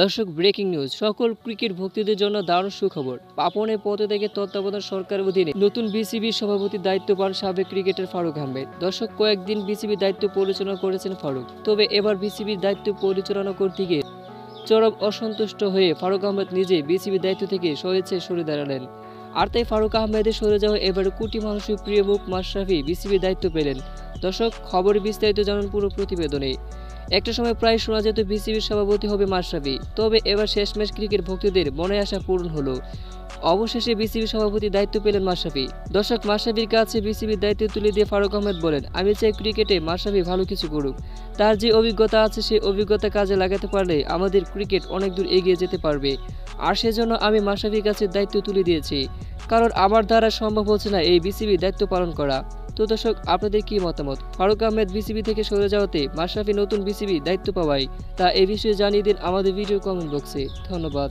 দর্শক breaking news সকল cricket ভক্তদের জন্য দারুণ সুখবর। পাপনের পদে থেকে তত্ত্বাবধান সরকারের অধীনে নতুন বিসিবির সভাপতি দায়িত্ব পান সাবেক ক্রিকেটার ফারুক আহমেদ। দর্শক, কয়েকদিন বিসিবির দায়িত্ব পরিচালনা করেছেন ফারুক। তবে এবার বিসিবির দায়িত্ব পরিচালনা করতে গিয়ে চরম অসন্তুষ্ট হয়ে ফারুক আহমেদ নিজে বিসিবির দায়িত্ব থেকে স্বেচ্ছায় সরে দাঁড়ালেন। আর তাই ফারুক আহমেদের সরে যাওয়া এবার কোটি মানুষের প্রিয় মুখ মাশরাফি বিসিবির দায়িত্ব পেলেন। দর্শক খবরে বিস্তারিত জানান পুরো প্রতিবেদনে। একটা সময় প্রায় শোনা যেত বিসিবির সভাপতি হবে মাশরাফি, তবে এবার শেষমেশ ক্রিকেট ভক্তদের মনে আশা পূরণ হলো। অবশেষে বিসিবি সভাপতি দায়িত্ব পেলেন মাশরাফি। দর্শক, মাশরাফির কাছে বিসিবির দায়িত্ব তুলে দিয়ে ফারুক আহমেদ বলেন, আমি চাই ক্রিকেটে মাশরাফি ভালো কিছু করুক। তার যে অভিজ্ঞতা আছে সেই অভিজ্ঞতা কাজে লাগাতে পারলে আমাদের ক্রিকেট অনেক দূর এগিয়ে যেতে পারবে। আর সেজন্য আমি মাশরাফির কাছে দায়িত্ব তুলে দিয়েছি। কারণ আমার দ্বারা সম্ভব হচ্ছে না এই বিসিবি দায়িত্ব পালন করা। তো দর্শক, আপনাদের কি মতামত? ফারুক আহমেদ বিসিবি থেকে সরে যাওয়াতে মাশরাফি নতুন বিসিবি দায়িত্ব পাওয়ায়। তা এ বিষয়ে জানিয়ে দিন আমাদের ভিডিও কমেন্ট বক্সে। ধন্যবাদ।